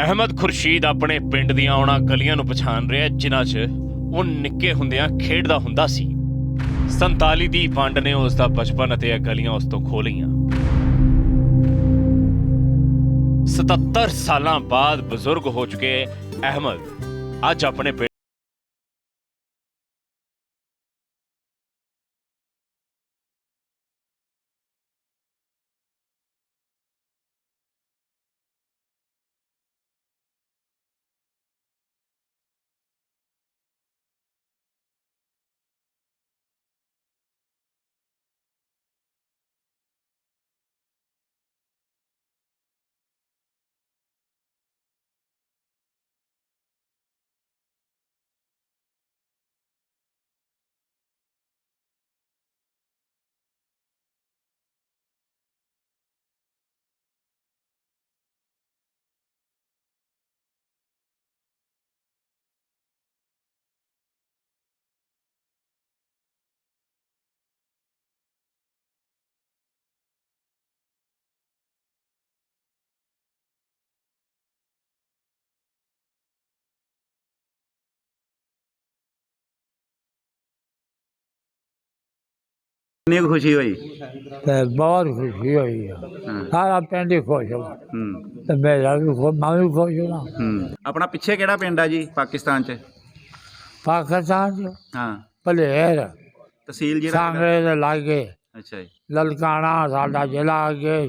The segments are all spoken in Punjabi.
ਅਹਿਮਦ ਖੁਰਸ਼ੀਦ ਆਪਣੇ ਪਿੰਡ ਦੀਆਂ ਉਹਨਾਂ ਗਲੀਆਂ ਨੂੰ ਪਛਾਣ ਰਿਹਾ ਜਿਨ੍ਹਾਂ 'ਚ ਉਹ ਨਿੱਕੇ ਹੁੰਦਿਆਂ ਖੇਡਦਾ ਹੁੰਦਾ ਸੀ। 47 ਦੀ ਵੰਡ ਨੇ ਉਸ ਦਾ ਬਚਪਨ ਅਤੇ ਇਹ ਗਲੀਆਂ ਉਸ ਤੋਂ ਖੋਹ ਲਈਆਂ। 77 ਸਾਲਾਂ ਬਾਅਦ ਬਜ਼ੁਰਗ ਹੋ ਚੁੱਕੇ ਅਹਿਮਦ। ਅੱਜ ਆਪਣੇ ਕਿੰਨੀ ਕੁ ਖੁਸ਼ੀ ਹੋਈ? ਤੇ ਬਹੁਤ ਖੁਸ਼ੀ ਹੋਈ ਆ। ਹਾਂ। ਸਾਰਾ ਪਿੰਡ ਹੀ ਖੁਸ਼ ਹੋ ਹੂੰ। ਤੇ ਮੇਰਾ ਵੀ ਖੁਸ਼ ਮੈਂ ਵੀ ਖੁਸ਼ ਹਾਂ ਹੂੰ। ਆਪਣਾ ਪਿੱਛੇ ਕਿਹੜਾ ਪਿੰਡ ਆ ਜੀ ਪਾਕਿਸਤਾਨ ਚ? ਪਾਕਿਸਤਾਨ ਚ ਹਾਂ। ਭਲੇਰ ਤਹਿਸੀਲ ਜਿਹੜਾ ਸਾਂਗਰੇ ਦੇ ਲਾਗੇ। ਅੱਛਾ ਜੀ। ਲਲਕਾਣਾ ਸਾਡਾ ਜ਼ਿਲ੍ਹਾ ਅੱਗੇ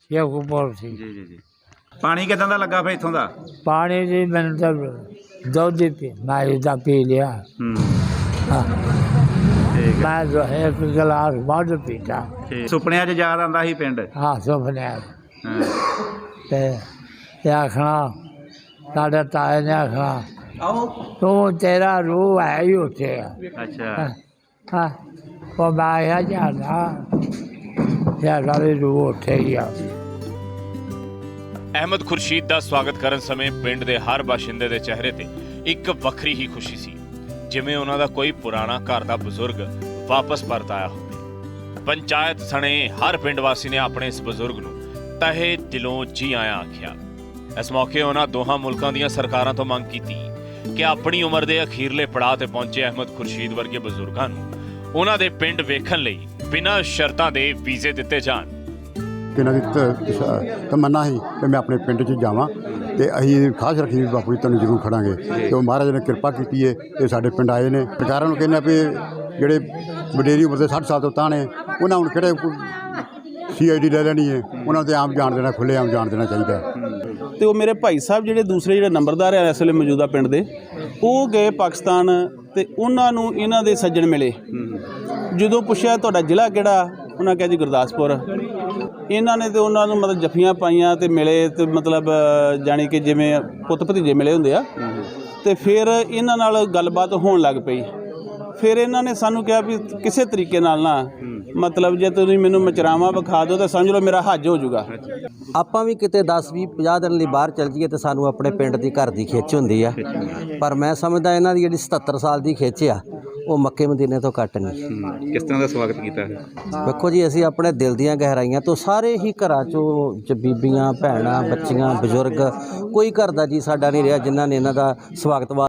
ਸ਼ੇਖੂਪੁਰ ਸੀ। ਜੀ ਜੀ ਜੀ। ਪਾਣੀ ਕਿਦਾਂ ਦਾ ਲੱਗਾ ਫੇ ਇੱਥੋਂ ਦਾ? ਪਾਣੀ ਦੀ ਮੈਨੂੰ ਤਾਂ ਦੁੱਧ ਹੀ ਪੀ ਮੈਂ ਇਹਦਾ ਪੀ ਲਿਆ। ਹੈ। ਮੈਂ ਜੋ ਹੈ ਇੱਕ ਗਲਾਸ ਵੱਧ ਪੀਤਾ। ਠੀਕ। ਸੁਪਨਿਆਂ 'ਚ ਯਾਦ ਆਉਂਦਾ ਸੀ ਪਿੰਡ? ਹਾਂ ਸੁਪਨੇ ਹਾਂ। ਤੇ ਇਹ ਆਖਣਾ ਸਾਡੇ ਤਾਏ ਨੇ ਆਖਣਾ ਤੂੰ ਤੇਰਾ ਰੂਹ ਹੈ ਹੀ ਉੱਥੇ। ਆ ਅੱਛਾ। ਹਾਂ ਉਹ ਮੈਂ ਜਾਣਾ ਯਾ ਸਾਰੀ ਰੂਹ ਉੱਥੇ ਹੀ ਆ। ਅਹਿਮਦ ਖੁਰਸ਼ੀਦ ਦਾ ਸਵਾਗਤ ਕਰਨ ਸਮੇਂ ਪਿੰਡ ਦੇ ਹਰ ਬਾਸ਼ਿੰਦੇ ਦੇ ਚਿਹਰੇ ਤੇ ਇੱਕ ਵੱਖਰੀ ਹੀ ਖੁਸ਼ੀ ਸੀ। ਜਿਵੇਂ ਉਹਨਾਂ ਦਾ ਕੋਈ ਪੁਰਾਣਾ ਘਰ ਦਾ ਬਜ਼ੁਰਗ ਵਾਪਸ ਪਰਤ ਆਇਆ ਹੋਵੇ। ਪੰਚਾਇਤ ਸਣੇ ਹਰ ਪਿੰਡ ਵਾਸੀ ਨੇ ਆਪਣੇ ਇਸ ਬਜ਼ੁਰਗ ਨੂੰ ਤਹਿ ਦਿਲੋਂ ਜੀ ਆਇਆਂ ਆਖਿਆ। ਇਸ ਮੌਕੇ ਉਹਨਾਂ ਦੋਹਾਂ ਮੁਲਕਾਂ ਦੀਆਂ ਸਰਕਾਰਾਂ ਤੋਂ ਮੰਗ ਕੀਤੀ ਕਿ ਆਪਣੀ ਉਮਰ ਦੇ ਅਖੀਰਲੇ ਪੜਾਅ ਤੇ ਪਹੁੰਚੇ ਅਹਿਮਦ ਖੁਰਸ਼ੀਦ ਵਰਗੇ ਬਜ਼ੁਰਗਾਂ ਨੂੰ ਉਹਨਾਂ ਦੇ ਪਿੰਡ ਵੇਖਣ ਲਈ ਬਿਨਾਂ ਸ਼ਰਤਾਂ ਦੇ ਵੀਜ਼ੇ ਦਿੱਤੇ ਜਾਣ। ਇਹਨਾਂ ਦੀ ਤ- ਤਮੰਨਾ ਸੀ ਕਿ ਮੈਂ ਆਪਣੇ ਪਿੰਡ 'ਚ ਜਾਵਾਂ ਤੇ ਅਸੀਂ ਖਾਸ ਰੱਖੀ ਵੀ ਬਾਪੂ ਜੀ, ਤੁਹਾਨੂੰ ਜ਼ਰੂਰ ਖੜਾਂਗੇ। ਤੇ ਉਹ ਮਹਾਰਾਜ ਨੇ ਕਿਰਪਾ ਕੀਤੀ ਹੈ ਇਹ ਸਾਡੇ ਪਿੰਡ ਆਏ ਨੇ। ਸਰਕਾਰਾਂ ਨੂੰ ਕਹਿੰਦੇ ਵੀ ਜਿਹੜੇ ਵਡੇਰੀ ਉਮਰ ਦੇ 60 ਸਾਲ ਤੋਂ ਤਾਂ ਨੇ ਉਹਨਾਂ ਹੁਣ ਕਿਹੜੇ ਸੀਆਈਡੀ ਲੈ ਲੈਣੀ ਹੈ? ਉਹਨਾਂ ਤੇ ਆਮ ਜਾਣ ਦੇਣਾ ਖੁੱਲੇ ਆਮ ਜਾਣ ਦੇਣਾ ਚਾਹੀਦਾ ਤੇ ਉਹ ਮੇਰੇ ਭਾਈ ਸਾਹਿਬ ਜਿਹੜੇ ਦੂਸਰੇ ਜਿਹੜੇ ਨੰਬਰਦਾਰ ਆ ਇਸ ਵੇਲੇ ਮੌਜੂਦਾ ਪਿੰਡ ਦੇ, ਉਹ ਗਏ ਪਾਕਿਸਤਾਨ ਤੇ ਉਹਨਾਂ ਨੂੰ ਇਹਨਾਂ ਦੇ ਸੱਜਣ ਮਿਲੇ। ਜਦੋਂ ਪੁੱਛਿਆ, ਤੁਹਾਡਾ ਜ਼ਿਲ੍ਹਾ ਕਿਹੜਾ? ਉਹਨਾਂ ਕਿਹਾ ਜੀ ਗੁਰਦਾਸਪੁਰ। ਇਹਨਾਂ ਨੇ ਤੇ ਉਹਨਾਂ ਨੂੰ ਮਤਲਬ ਜੱਫੀਆਂ ਪਾਈਆਂ ਤੇ ਮਿਲੇ ਤੇ ਮਤਲਬ ਜਾਣੀ ਕਿ ਜਿਵੇਂ ਪੁੱਤ ਭਤੀਜੇ ਮਿਲੇ ਹੁੰਦੇ ਆ। ਤੇ ਫਿਰ ਇਹਨਾਂ ਨਾਲ ਗੱਲਬਾਤ ਹੋਣ ਲੱਗ ਪਈ। ਫਿਰ ਇਹਨਾਂ ਨੇ ਸਾਨੂੰ ਕਿਹਾ ਵੀ ਕਿਸੇ ਤਰੀਕੇ ਨਾਲ ਨਾ ਮਤਲਬ ਜੇ ਤੁਸੀਂ ਮੈਨੂੰ ਮਚਰਾਵਾ ਵਿਖਾ ਦਿਓ ਤਾਂ ਸਮਝ ਲਓ ਮੇਰਾ ਹੱਜ ਹੋ ਜਾਊਗਾ। ਆਪਾਂ ਵੀ ਕਿਤੇ 10 20 50 ਦਿਨ ਲਈ ਬਾਹਰ ਚੱਲ ਜਾਈਏ ਤੇ ਸਾਨੂੰ ਆਪਣੇ ਪਿੰਡ ਦੀ ਘਰ ਦੀ ਖਿੱਚ ਹੁੰਦੀ ਆ। ਪਰ ਮੈਂ ਸਮਝਦਾ ਇਹਨਾਂ ਦੀ ਜਿਹੜੀ 77 ਸਾਲ ਦੀ ਖਿੱਚ ਆ ਉਹ ਮੱਕੇ ਮਦੀਨੇ ਤੋਂ ਘੱਟ ਨਹੀਂ। ਕਿਸ ਤਰ੍ਹਾਂ ਦਾ ਸਵਾਗਤ ਕੀਤਾ? ਹੈ ਵੇਖੋ ਜੀ ਅਸੀਂ ਆਪਣੇ ਦਿਲ ਦੀਆਂ ਗਹਿਰਾਈਆਂ ਤੋਂ ਸਾਰੇ ਹੀ ਘਰਾਂ ਚੋਂ ਚ ਬੀਬੀਆਂ ਭੈਣਾਂ ਬੱਚੀਆਂ ਬਜ਼ੁਰਗ ਕੋਈ ਘਰ ਦਾ ਜੀ ਸਾਡਾ ਨਹੀਂ ਰਿਹਾ ਜਿਨ੍ਹਾਂ ਨੇ ਇਹਨਾਂ ਦਾ ਸਵਾਗਤ ਵਾ